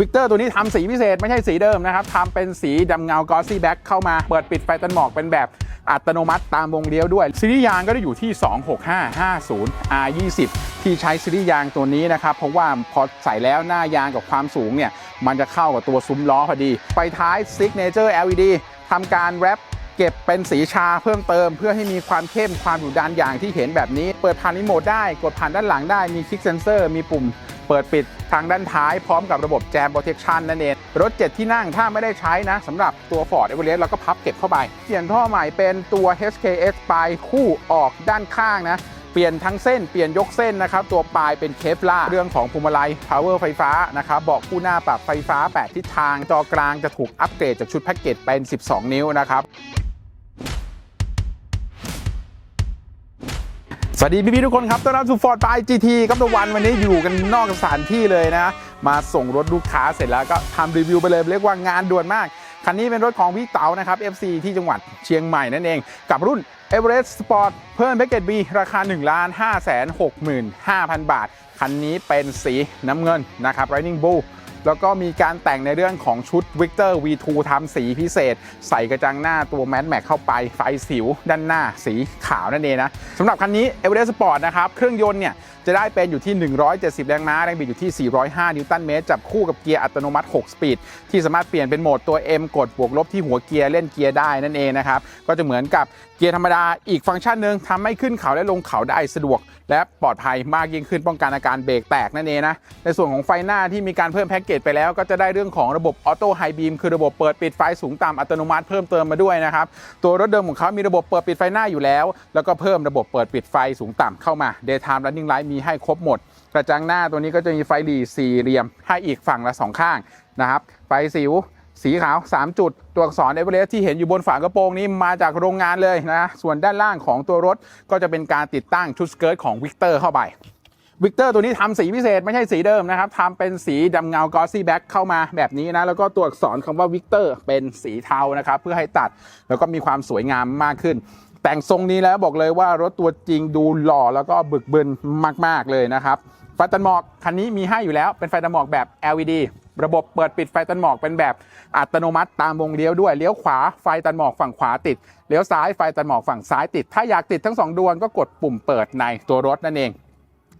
วิกเตอร์ตัวนี้ทำสีพิเศษไม่ใช่สีเดิมนะครับทำเป็นสีดำเงากอซี่แบ็คเข้ามาเปิดปิดไฟตันหมอกเป็นแบบอัตโนมัติตามวงเลี้ยวด้วยซีรีส์ยางก็ได้อยู่ที่ 26550 R20 ที่ใช้ซีรีส์ยางตัวนี้นะครับ เพราะว่าพอใส่แล้วหน้ายางกับความสูงเนี่ย มันจะเข้ากับตัวซุ้มล้อพอดีไฟท้าย Signature LED ทำการแรปเก็บเป็นสีชาเพิ่มเติม เพื่อให้มีความเข้มความดุดันอย่างที่เห็นแบบนี้ เปิดผ่านรีโมทได้กดผ่านด้านหลังได้มีคลิกเซนเซอร์มีปุ่มเปิดปิด ทางด้านท้ายพร้อมกับระบบแจม protection นั่นเอง รถ 7 ที่นั่งถ้าไม่ได้ใช้นะสำหรับตัว Ford Everest เราก็พับเก็บเข้าไป เปลี่ยนท่อใหม่เป็นตัว HKS ปลายคู่ออกด้านข้างนะเปลี่ยนทั้งเส้นเปลี่ยนยกเส้นนะครับ ตัวปลายเป็นเคฟล่าเรื่องของพวงมาลัย power ไฟฟ้านะครับเบาะคู่หน้าปรับไฟฟ้า 8 ทิศทางจอกลางจะถูกอัปเกรดจากชุดแพ็กเกจเป็น 12 นิ้วนะครับ สวัสดีพี่ๆทุกคนครับ ต้อนรับสู่ Ford by GT ครับตะวันวันนี้อยู่กันนอกสถานที่เลยนะ มาส่งรถลูกค้าเสร็จแล้วก็ทำรีวิวไปเลย เรียกว่างานด่วนมาก คันนี้เป็นรถของพี่เต๋านะครับ FC ที่จังหวัดเชียงใหม่นั่นเอง กับรุ่น Everest Sport เพิ่มแพ็กเกจ B ราคา 1 5 6 5 0 0 0 บาท คันนี้เป็นสีน้ำเงินนะครับ Lightning Blue แล้วก็มีการแต่งในเรื่องของชุด Victor V2 ทำสีพิเศษ ใส่กระจังหน้าตัว Mad Max เข้าไปไฟสิวด้านหน้าสีขาวนั่นเองนะสำหรับคันนี้ Everest Sport นะครับเครื่องยนต์เนี่ยจะได้เป็นอยู่ที่ 170 แรงม้าแรงบิดอยู่ที่ 405 นิวตันเมตรจับคู่กับเกียร์อัตโนมัติ 6 สปีด ที่สามารถเปลี่ยนเป็นโหมดตัว M กดบวกลบที่หัวเกียร์เล่นเกียร์ได้นั่นเองนะครับก็จะเหมือนกับเกียร์ธรรมดาอีกฟังก์ชันหนึ่งทำให้ขึ้นเขาและลงเขาได้สะดวก และปลอดภัยมากยิ่งขึ้นป้องกันอาการเบรกแตกนั่นเองนะในส่วนของไฟหน้าที่มีการเพิ่มแพ็กเกจไปแล้วก็จะได้เรื่องของระบบออโต้ไฮบีมคือระบบเปิดปิดไฟสูงต่ำอัตโนมัติเพิ่มเติมมาด้วยนะครับ ตัวรถเดิมของเขามีระบบเปิดปิดไฟหน้าอยู่แล้ว แล้วก็เพิ่มระบบเปิดปิดไฟสูงต่ำเข้ามา Daytime Running Light มีให้ครบหมด กระจังหน้าตัวนี้ก็จะมีไฟหลีสี่เหลี่ยม ให้อีกฝั่งละสองข้างนะครับไฟสิวสีขาว 3 จุด ตัวอักษรเอเวอเรสต์ที่เห็นอยู่บนฝากระโปรงนี้มาจากโรงงานเลยนะ ส่วนด้านล่างของตัวรถก็จะเป็นการติดตั้งชุดสเกิร์ตของวิกเตอร์เข้าไป วิกเตอร์ตัวนี้ทำสีพิเศษไม่ใช่สีเดิมนะครับทำเป็นสีดำเงากอซี่แบ็คเข้ามาแบบนี้นะ แล้วก็ตัวอักษรคำว่าวิกเตอร์เป็นสีเทานะครับ เพื่อให้ตัดแล้วก็มีความสวยงามมากขึ้น แต่งทรงนี้แล้วบอกเลยว่ารถตัวจริงดูหล่อแล้วก็บึกบึนมาก ๆ เลยนะครับไฟตันหมอกคันนี้มีให้อยู่แล้วเป็นไฟตันหมอกแบบ LED ระบบเปิดปิดไฟตันหมอกเป็นแบบอัตโนมัติตามวงเลี้ยวด้วยเลี้ยวขวาไฟตันหมอกฝั่งขวาติดเลี้ยวซ้ายไฟตันหมอกฝั่งซ้ายติด ถ้าอยากติดทั้งสองดวงก็กดปุ่มเปิดในตัวรถนั่นเอง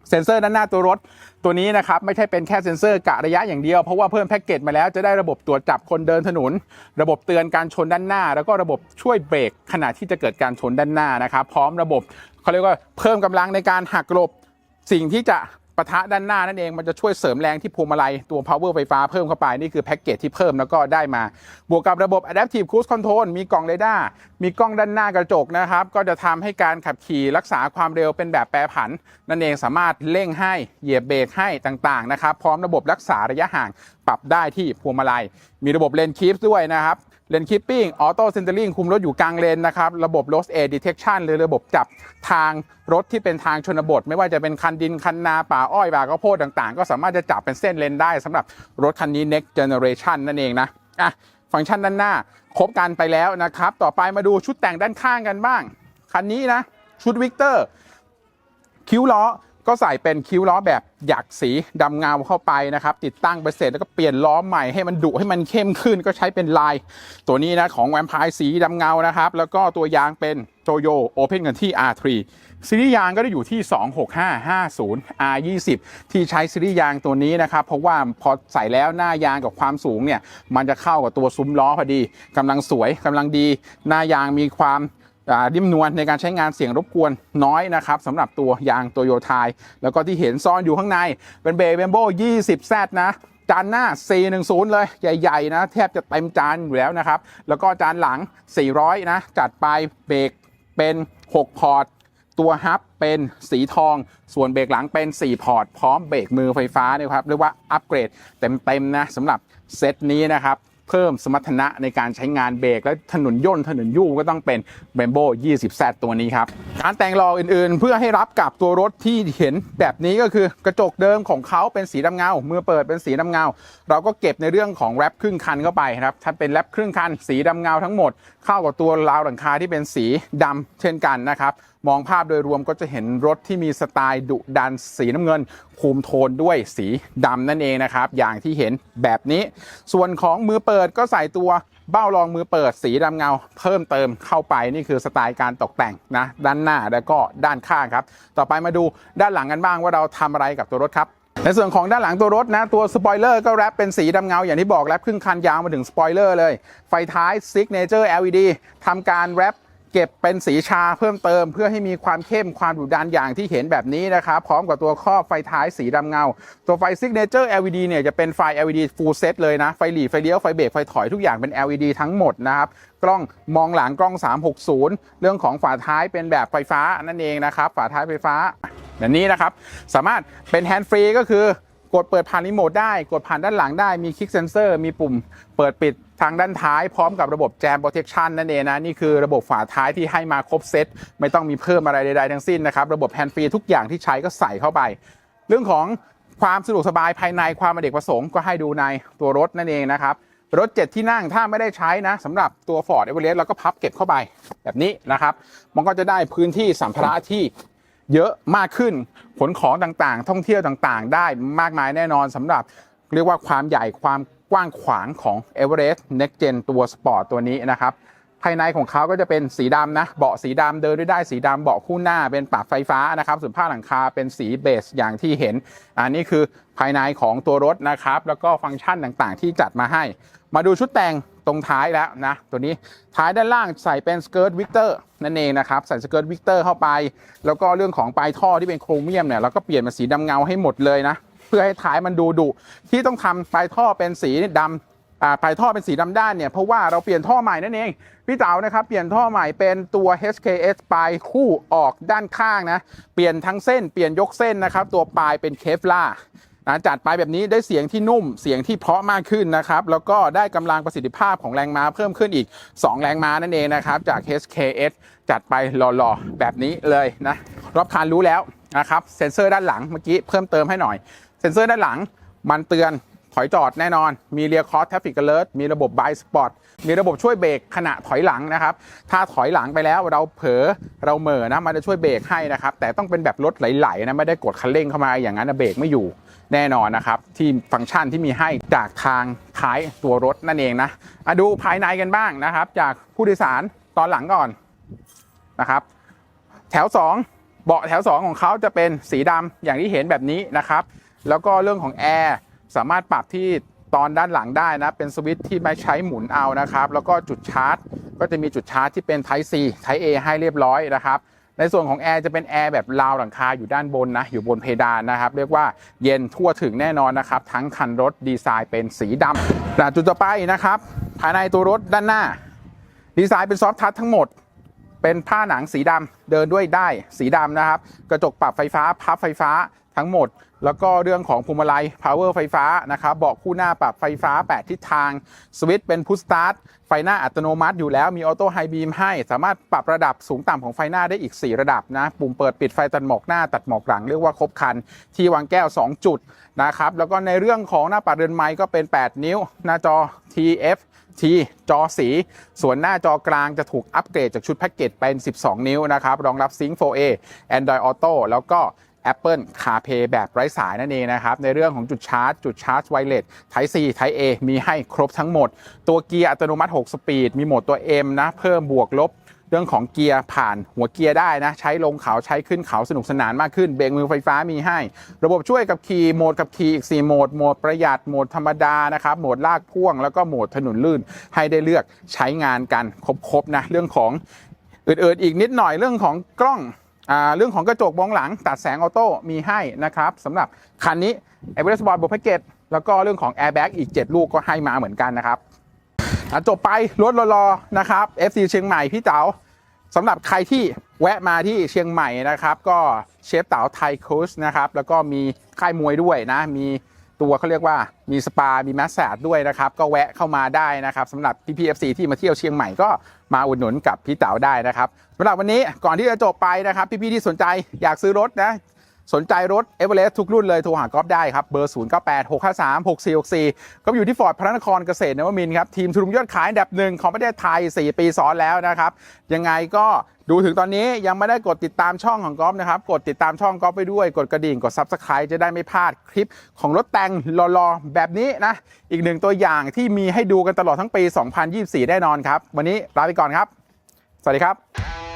เซ็นเซอร์ด้านหน้าตัวรถ ตัวนี้นะครับไม่ใช่เป็นแค่เซ็นเซอร์กะระยะอย่างเดียว เพราะว่าเพิ่มแพ็กเกจมาแล้วจะได้ระบบตรวจจับคนเดินถนน ระบบเตือนการชนด้านหน้า แล้วก็ระบบช่วยเบรกขณะที่จะเกิดการชนด้านหน้านะครับพร้อมระบบเขาเรียกว่าเพิ่มกำลังในการหักหลบสิ่งที่จะ ปะทะด้านหน้านั่นเองมันจะช่วยเสริมแรงที่พวงมาลัยตัว power ไฟฟ้าเพิ่มเข้าไป นี่คือแพ็กเกจที่เพิ่มแล้วก็ได้มา บวกกับระบบ adaptive cruise control มีกล่องเรดาร์มีกล้องด้านหน้ากระจกนะครับ ก็จะทำให้การขับขี่รักษาความเร็วเป็นแบบแปรผัน นั่นเองสามารถเร่งให้เหยียบเบรกให้ต่างๆนะครับ พร้อมระบบรักษาระยะห่างปรับได้ที่พวงมาลัย มีระบบเลนคีฟด้วยนะครับ เลนคิปปิ้งออโต้เซนเตอร์ลิงคุมรถอยู่กลางเลนนะครับ ระบบ loss air detection หรือระบบจับทางรถที่เป็นทางชนบท ไม่ว่าจะเป็นคันดิน คันนา ป่าอ้อยป่าข้าวโพดต่างๆ ก็สามารถจะจับเป็นเส้นเลนได้สำหรับรถคันนี้ next generation นั่นเองนะอะฟังก์ชันด้านหน้า ครบกันไปแล้วนะครับ ต่อไปมาดูชุดแต่งด้านข้างกันบ้าง คันนี้นะ ชุดวิกเตอร์ คิ้วล้อ ก็ใส่เป็นคิ้วล้อแบบหยักสีดำเงาเข้าไปนะครับ ติดตั้งไปเสร็จแล้วก็เปลี่ยนล้อใหม่ให้มันดุให้มันเข้มขึ้นก็ใช้เป็นลาย ตัวนี้นะของแวมไพร์สีดำเงานะครับ แล้วก็ตัวยางเป็นโจโยโอเพนกันที่ R3 ซีรีส์ยางก็ได้อยู่ที่ 26550 R20 ที่ใช้ซีรีส์ยางตัวนี้นะครับ เพราะว่าพอใส่แล้วหน้ายางกับความสูงเนี่ย มันจะเข้ากับตัวซุ้มล้อพอดีกำลังสวยกำลังดี หน้ายางมีความ ริมนวลในการใช้งานเสียงรบกวนน้อยนะครับสำหรับตัวยางโตโยไทยแล้วก็ที่เห็นซ่อนอยู่ข้างในเป็นเบรกเบมโบ 20Z นะจานหน้า 410 เลย ใหญ่ ๆ นะ แทบจะเต็มจานอยู่แล้วนะครับ แล้วก็จานหลัง 400 นะ จัดไปเบรกเป็น 6 พอร์ต ตัวฮับเป็นสีทอง ส่วนเบรกหลังเป็น 4 พอร์ต พร้อมเบรกมือไฟฟ้าเนี่ยครับ เรียกว่าอัปเกรดเต็ม ๆ นะสำหรับเซตนี้นะครับ เพิ่มสมรรถนะในการใช้งานเบรกและถนนย่นถนนยู่ก็ต้องเป็น b บมโบ 20Z ตัวนี้ครับ การแต่งล่ออื่นๆ เพื่อให้รับกับตัวรถที่เห็นแบบนี้ก็คือกระจกเดิมของเขาเป็นสีดำเงา เมื่อเปิดเป็นสีดำเงา เราก็เก็บในเรื่องของแรปครึ่งคันเข้าไปครับถ้าเป็นแรปครึ่งคันสีดำเงาทั้งหมด เข้ากับตัวราวหลังคาที่เป็นสีดำเช่นกันนะครับมองภาพโดยรวมก็จะเห็นรถที่มีสไตล์ดุดันสีน้ำเงิน คุมโทนด้วยสีดำนั่นเองนะครับ อย่างที่เห็นแบบนี้ ส่วนของมือเปิดก็ใส่ตัวเบ้ารองมือเปิดสีดำเงา เพิ่มเติมเข้าไปนี่คือสไตล์การตกแต่งนะ ด้านหน้าแล้วก็ด้านข้างครับ ต่อไปมาดูด้านหลังกันบ้างว่าเราทำอะไรกับตัวรถครับในส่วนของด้านหลังตัวรถนะ ตัวสปอยเลอร์ก็แรปเป็นสีดำเงา อย่างที่บอกแรปครึ่งคันยาวมาถึงสปอยเลอร์เลย ไฟท้าย Signature LED ทำการแรป เก็บเป็นสีชาเพิ่มเติม เพื่อให้มีความเข้มความดุดันอย่างที่เห็นแบบนี้นะครับพร้อมกับตัวครอบไฟท้ายสีดำเงา ตัวไฟ Signature LED เนี่ยจะเป็นไฟ LED full set เลยนะ ไฟหลีไฟเลี้ยวไฟเบรกไฟถอยทุกอย่างเป็น LED ทั้งหมดนะครับกล้องมองหลังกล้อง 360 เรื่องของฝาท้ายเป็นแบบไฟฟ้านั่นเองนะครับฝาท้ายไฟฟ้า แบบนี้นะครับสามารถเป็นแฮนด์ฟรีก็คือ กดเปิดผ่านรีโมทได้ กดผ่านด้านหลังได้มีคลิกเซนเซอร์มีปุ่มเปิดปิดทางด้านท้ายพร้อมกับระบบแจม protection นั่นเองนะ นี่คือระบบฝาท้ายที่ให้มาครบเซตไม่ต้องมีเพิ่มอะไรใดๆทั้งสิ้นนะครับ ระบบแฮนด์ฟรีทุกอย่างที่ใช้ก็ใส่เข้าไป เรื่องของความสะดวกสบายภายในความอเนกประสงค์ก็ให้ดูในตัวรถนั่นเองนะครับรถ 7 ที่นั่งถ้าไม่ได้ใช้นะสำหรับตัว Ford Everest เราก็พับเก็บเข้าไปแบบนี้นะครับ มันก็จะได้พื้นที่สัมภาระที่ เยอะมากขึ้น ขนของต่างๆ ท่องเที่ยวต่างๆ ได้มากมายแน่นอนสำหรับเรียกว่าความใหญ่ความกว้างขวางของ Everest Next Gen ตัวสปอร์ตตัวนี้นะครับ ภายในของเขาก็จะเป็นสีดำนะ เบาะสีดำเดินด้วยได้สีดำเบาะคู่หน้าเป็นปรับไฟฟ้านะครับส่วนผ้าหลังคาเป็นสีเบสอย่างที่เห็น อันนี้คือภายในของตัวรถนะครับ แล้วก็ฟังก์ชันต่างๆ ที่จัดมาให้ มาดูชุดแต่ง ตรงท้ายแล้วนะตัวนี้ท้ายด้านล่างใส่เป็นสเกิร์ตวิกเตอร์นั่นเองนะครับใส่สเกิร์ตวิกเตอร์เข้าไป แล้วก็เรื่องของปลายท่อที่เป็นโครเมียมเนี่ยเราก็เปลี่ยนเป็นสีดำเงาให้หมดเลยนะเพื่อให้ท้ายมันดูดุที่ต้องทำปลายท่อเป็นสีดำอ่าปลายท่อเป็นสีดำด้านเนี่ยเพราะว่าเราเปลี่ยนท่อใหม่นั่นเองพี่เต๋านะครับเปลี่ยนท่อใหม่เป็นตัว HKS ปลายคู่ออกด้านข้างนะเปลี่ยนทั้งเส้นเปลี่ยนยกเส้นนะครับตัวปลายเป็นเคฟล่า นะจัดไปแบบนี้ได้เสียงที่นุ่มเสียงที่เพราะมากขึ้นนะครับ แล้วก็ได้กำลังประสิทธิภาพของแรงม้าเพิ่มขึ้นอีก 2 แรงม้านั่นเองนะครับ จาก HKS จัดไปหล่อๆ แบบนี้เลยนะ รอบคันรู้แล้วนะครับ เซ็นเซอร์ด้านหลังเมื่อกี้เพิ่มเติมให้หน่อย เซ็นเซอร์ด้านหลังมันเตือน อยจอดแน่นอน มีเรียคอร์ t ทฟฟิก alert มีระบบไบสปอร์ตมีระบบช่วยเบรกขณะถอยหลังนะครับ ถ้าถอยหลังไปแล้วเราเผลอเราเหม่อนะมันจะช่วยเบรกให้นะครับ แต่ต้องเป็นแบบรถไหลๆนะไม่ได้กดคันเร่งเข้ามาอย่างนั้นเบรกไม่อยู่แน่นอนนะครับ ที่ฟังก์ชันที่มีให้จากทางท้ายตัวรถนั่นเองนะอะดูภายในกันบ้างนะครับ จากผู้โดยสารตอนหลังก่อนนะครับ แถว 2 เบาะแถว 2 ของเขาจะเป็นสีดำอย่างที่เห็นแบบนี้นะครับ แล้วก็เรื่องของแอร์ สามารถปรับที่ตอนด้านหลังได้นะ เป็นสวิตช์ที่ไม่ใช้หมุนเอานะครับ แล้วก็จุดชาร์จ ก็จะมีจุดชาร์จที่เป็น Type C Type A ให้เรียบร้อยนะครับในส่วนของแอร์จะเป็นแอร์แบบราวหลังคาอยู่ด้านบนนะ อยู่บนเพดานนะครับ เรียกว่าเย็นทั่วถึงแน่นอนนะครับ ทั้งคันรถดีไซน์เป็นสีดำแต่จุดต่อไปนะครับ ภายในตัวรถด้านหน้า ดีไซน์เป็นซอฟท์ทัชทั้งหมด เป็นผ้าหนังสีดำเดินด้วยได้สีดำนะครับ กระจกปรับไฟฟ้า พับไฟฟ้า ทั้งหมด แล้วก็เรื่องของพวงมาลัย power ไฟฟ้านะครับเบาะคู่หน้าปรับไฟฟ้า 8 ทิศทาง สวิตช์เป็นพุชสตาร์ทไฟหน้าอัตโนมัติอยู่แล้วมีออโต้ไฮบีมให้ สามารถปรับระดับสูงต่ำของไฟหน้าได้อีก 4 ระดับนะ ปุ่มเปิดปิดไฟตัดหมอกหน้าตัดหมอกหลัง เรียกว่าครบคัน ที่วางแก้ว 2 จุดนะครับ แล้วก็ในเรื่องของหน้าปัดเรือนไม้ก็เป็น 8 นิ้ว หน้าจอ TF ทีจอสี ส่วนหน้าจอกลางจะถูกอัปเกรดจากชุดแพ็กเกจเป็น 12 นิ้วนะครับ รองรับ Sync 4A Android Auto แล้วก็ Apple CarPlay แบบไร้สายนั่นเองนะครับ ในเรื่องของจุดชาร์จ จุดชาร์จไวเลส Type C Type A มีให้ครบทั้งหมด ตัวเกียร์อัตโนมัติ 6 สปีด มีโหมดตัว M นะ เพิ่มบวกลบเรื่องของเกียร์ผ่านหัวเกียร์ได้นะ ใช้ลงเขาใช้ขึ้นเขาสนุกสนานมากขึ้น เบรกมือไฟฟ้ามีให้ ระบบช่วยกับขี่โหมดกับขี่อีก 4 โหมด โหมดประหยัดโหมดธรรมดานะครับโหมดลากพ่วงแล้วก็โหมดถนนลื่น ให้ได้เลือกใช้งานกันครบๆนะเรื่องของอื่นๆอีกนิดหน่อยเรื่องของกล้อง เรื่องของกระจกมองหลังตัดแสงออโต้มีให้นะครับสำหรับคันนี้ e v e r e s t Sport บวกแพ็กเกตแล้วก็เรื่องของ Airbag อีก 7 ลูกก็ให้มาเหมือนกันนะครับจบไปรถรอๆนะครับ FC เชียงใหม่พี่เต๋าสำหรับใครที่แวะมาที่เชียงใหม่นะครับ ก็เชฟเต๋าไทยคูสนะครับ แล้วก็มีค่ายมวยด้วยนะมี ตัวเขาเรียกว่ามีสปา มีแมสแซดด้วยนะครับ ก็แวะเข้ามาได้นะครับสำหรับพี่พีเอฟซีที่มาเที่ยวเชียงใหม่ก็มาอุดหนุนกับพี่เต๋าได้นะครับสำหรับวันนี้ก่อนที่จะจบไปนะครับ พี่ๆที่สนใจอยากซื้อรถนะสนใจรถเอเวอเรสต์ทุกรุ่นเลยโทรหาก๊อฟได้ครับ เบอร์ 0 9 8 6 5 3 6 4 6 4 ก็อยู่ที่ฟอร์ดพระนครเกษตรนวมินครับ ทีมทุนยอดขายอันดับหนึ่งของประเทศไทย 4 ปีซ้อนแล้วนะครับ ยังไงก็ ดูถึงตอนนี้ยังไม่ได้กดติดตามช่องของก๊อฟนะครับ กดติดตามช่องก๊อฟไปด้วย กดกระดิ่ง กด Subscribe จะได้ไม่พลาดคลิปของรถแต่งรอๆ แบบนี้นะ อีกหนึ่งตัวอย่างที่มีให้ดูกันตลอดทั้งปี 2024 แน่นอนครับ วันนี้ลาไปก่อนครับ สวัสดีครับ